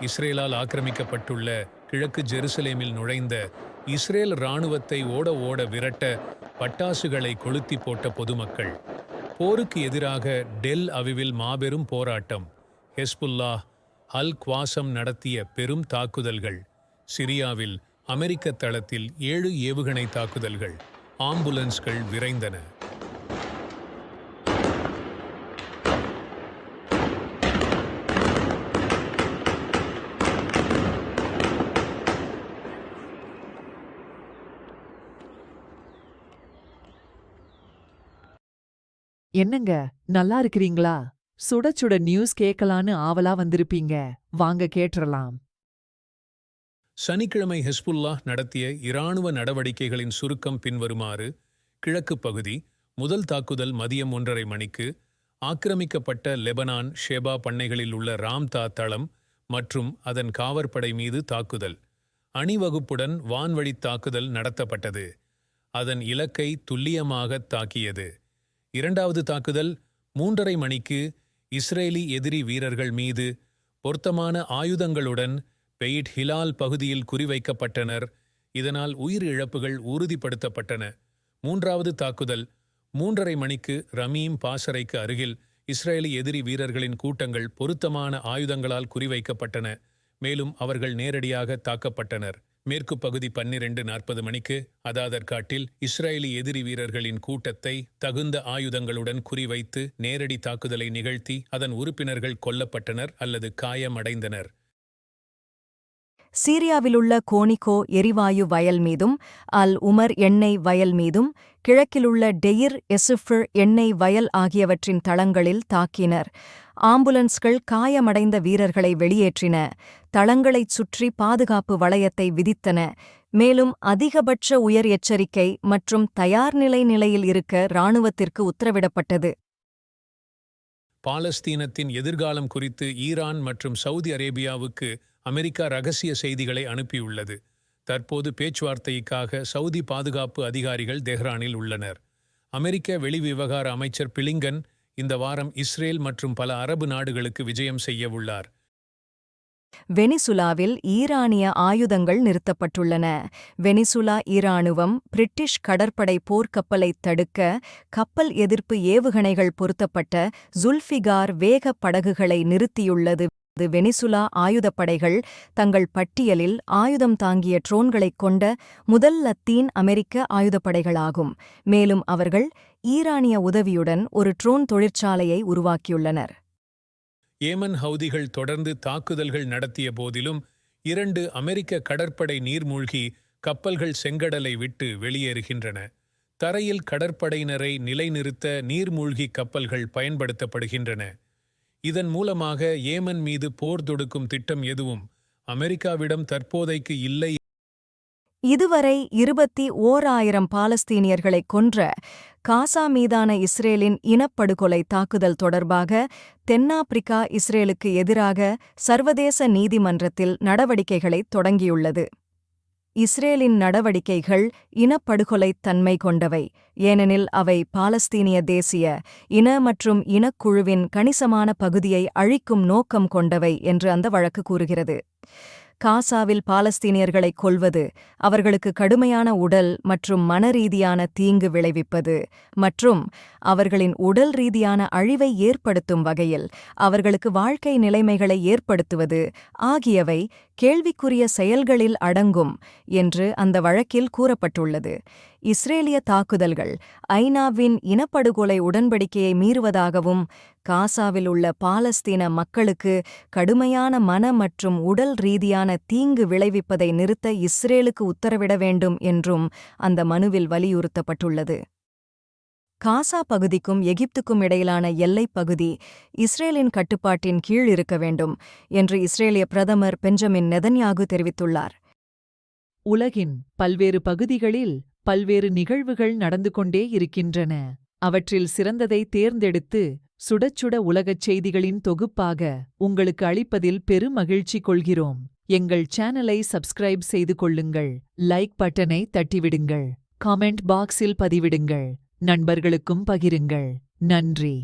இஸ்ரேலால் ஆக்கிரமிக்கப்பட்டுள்ள கிழக்கு ஜெருசலேமில் நுழைந்த இஸ்ரேல் இராணுவத்தை ஓட ஓட விரட்ட பட்டாசுகளை கொளுத்தி போட்ட பொதுமக்கள். போருக்கு எதிராக டெல் அவிவில் மாபெரும் போராட்டம். ஹெஸ்புல்லா அல் குவாசம் நடத்திய பெரும் தாக்குதல்கள். சிரியாவில் அமெரிக்க தளத்தில் ஏழு ஏவுகணை தாக்குதல்கள். ஆம்புலன்ஸ்கள் விரைந்தன. என்னங்க நல்லா இருக்கிறீங்களா? சுட சுட நியூஸ் கேட்கலான்னு ஆவலா வந்திருப்பீங்க. வாங்க கேட்டுறலாம். சனிக்கிழமை ஹெஸ்புல்லா நடத்திய இராணுவ நடவடிக்கைகளின் சுருக்கம் பின்வருமாறு கிழக்கு பகுதி முதல் தாக்குதல் மதியம் ஒன்றரை மணிக்கு ஆக்கிரமிக்கப்பட்ட லெபனான் ஷெபா பண்ணைகளில் உள்ள ராம்தா தளம் மற்றும் அதன் காவற்படை மீது தாக்குதல். அணிவகுப்புடன் வான்வழி தாக்குதல் நடத்தப்பட்டது. அதன் இலக்கை துல்லியமாக தாக்கியது. இரண்டாவது தாக்குதல் மூன்றரை மணிக்கு இஸ்ரேலி எதிரி வீரர்கள் மீது பொருத்தமான ஆயுதங்களுடன் பெயிட் ஹிலால் பகுதியில் குறிவைக்கப்பட்டனர். இதனால் உயிர் இழப்புகள் உறுதிப்படுத்தப்பட்டன. மூன்றாவது தாக்குதல் மூன்றரை மணிக்கு ரமீம் பாசறைக்கு அருகில் இஸ்ரேலி எதிரி வீரர்களின் கூட்டங்கள் பொருத்தமான ஆயுதங்களால் குறிவைக்கப்பட்டன. மேலும் அவர்கள் நேரடியாக தாக்கப்பட்டனர். மேற்கு பகுதி பன்னிரண்டு நாற்பது மணிக்கு அதாதற்காட்டில் இஸ்ரேலி எதிரி வீரர்களின் கூட்டத்தை தகுந்த ஆயுதங்களுடன் குறிவைத்து நேரடி தாக்குதலை நிகழ்த்தி அதன் உறுப்பினர்கள் கொல்லப்பட்டனர் அல்லது காயமடைந்தனர். சீரியாவிலுள்ள கோனிகோ எரிவாயு வயல் மீதும் அல் உமர் எண்ணெய் வயல் மீதும் கிழக்கிலுள்ள டெயிர் எசுஃபர் எண்ணெய் வயல் ஆகியவற்றின் தளங்களில் தாக்கினர். ஆம்புலன்ஸ்கள் காயமடைந்த வீரர்களை வெளியேற்றின. தளங்களைச் சுற்றி பாதுகாப்பு வளையத்தை விதித்தன. மேலும் அதிகபட்ச உயர் எச்சரிக்கை மற்றும் தயார்நிலை நிலையில் இருக்க இராணுவத்திற்கு உத்தரவிடப்பட்டது. பாலஸ்தீனத்தின் எதிர்காலம் குறித்து ஈரான் மற்றும் சவுதி அரேபியாவுக்கு அமெரிக்கா ரகசிய செய்திகளை அனுப்பியுள்ளது. தற்போது பேச்சுவார்த்தைக்காக சவுதி பாதுகாப்பு அதிகாரிகள் தெஹ்ரானில் உள்ளனர். அமெரிக்க வெளிவிவகார அமைச்சர் பிளிங்கன் இந்த வாரம் இஸ்ரேல் மற்றும் பல அரபு நாடுகளுக்கு விஜயம் செய்யவுள்ளார் வெனிசுலாவில் ஈரானிய ஆயுதங்கள் நிறுத்தப்பட்டுள்ளன. வெனிசுலா ஈராணுவம் பிரிட்டிஷ் கடற்படை போர்க்கப்பலைத் தடுக்க கப்பல் எதிர்ப்பு ஏவுகணைகள் பொருத்தப்பட்ட ஜுல்ஃபிகார் வேக படகுகளை நிறுத்தியுள்ளது. அது வெனிசுலா ஆயுதப்படைகள் தங்கள் பட்டியலில் ஆயுதம் தாங்கிய ட்ரோன்களைக் கொண்ட முதல் லத்தீன் அமெரிக்க ஆயுதப்படைகளாகும். மேலும் அவர்கள் ஈரானிய உதவியுடன் ஒரு ட்ரோன் தொழிற்சாலையை உருவாக்கியுள்ளனர். ஏமன் ஹவுதிகள் தொடர்ந்து தாக்குதல்கள் நடத்திய போதிலும் இரண்டு அமெரிக்க கடற்படை நீர்மூழ்கி கப்பல்கள் செங்கடலை விட்டு வெளியேறுகின்றன. தரையில் கடற்படையினரை நிலைநிறுத்த நீர்மூழ்கி கப்பல்கள் பயன்படுத்தப்படுகின்றன. இதன் மூலமாக ஏமன் மீது போர் தொடுக்கும் திட்டம் எதுவும் அமெரிக்காவிடம் தற்போதைக்கு இல்லை. இதுவரை இருபத்தி ஓர் ஆயிரம் பாலஸ்தீனியர்களைக் கொன்ற காசா மீதான இஸ்ரேலின் இனப்படுகொலை தாக்குதல் தொடர்பாக தென்னாப்பிரிக்கா இஸ்ரேலுக்கு எதிராக சர்வதேச நீதிமன்றத்தில் நடவடிக்கைகளைத் தொடங்கியுள்ளது. இஸ்ரேலின் நடவடிக்கைகள் இனப்படுகொலைத் தன்மை கொண்டவை. ஏனெனில் அவை பாலஸ்தீனிய தேசிய இன மற்றும் இனக்குழுவின் கணிசமான பகுதியை அழிக்கும் நோக்கம் கொண்டவை என்று அந்த வழக்கு கூறுகிறது. காசாவில் பாலஸ்தீனியர்களை கொல்வது அவர்களுக்கு கடுமையான உடல் மற்றும் மனரீதியான தீங்கு விளைவிப்பது மற்றும் அவர்களின் உடல் ரீதியான அழிவை ஏற்படுத்தும் வகையில் அவர்களுக்கு வாழ்க்கை நிலைமைகளை ஏற்படுத்துவது ஆகியவை கேள்விக்குரிய செயல்களில் அடங்கும் என்று அந்த வழக்கில் கூறப்பட்டுள்ளது. இஸ்ரேலிய தாக்குதல்கள் ஐநாவின் இனப்படுகொலை உடன்படிக்கையை மீறுவதாகவும் காசாவில் உள்ள பாலஸ்தீன மக்களுக்கு கடுமையான மன மற்றும் உடல் ரீதியான தீங்கு விளைவிப்பதை நிறுத்த இஸ்ரேலுக்கு உத்தரவிட வேண்டும் என்றும் அந்த மனுவில் வலியுறுத்தப்பட்டுள்ளது. காசா பகுதிக்கும் எகிப்துக்கும் இடையிலான எல்லைப் பகுதி இஸ்ரேலின் கட்டுப்பாட்டின் கீழ் இருக்க வேண்டும் என்று இஸ்ரேலிய பிரதமர் பெஞ்சமின் நெதன்யாகு தெரிவித்துள்ளார். உலகின் பல்வேறு பகுதிகளில் பல்வேறு நிகழ்வுகள் நடந்து கொண்டே இருக்கின்றன. அவற்றில் சிறந்ததை தேர்ந்தெடுத்து சுடச்சுட உலகச் செய்திகளின் தொகுப்பாக உங்களுக்கு அளிப்பதில் பெருமகிழ்ச்சி கொள்கிறோம். எங்கள் சேனலை சப்ஸ்கிரைப் செய்து கொள்ளுங்கள். லைக் பட்டனை தட்டிவிடுங்கள். காமெண்ட் பாக்ஸில் பதிவிடுங்கள். நண்பர்களுக்கும் பகிருங்கள். நன்றி.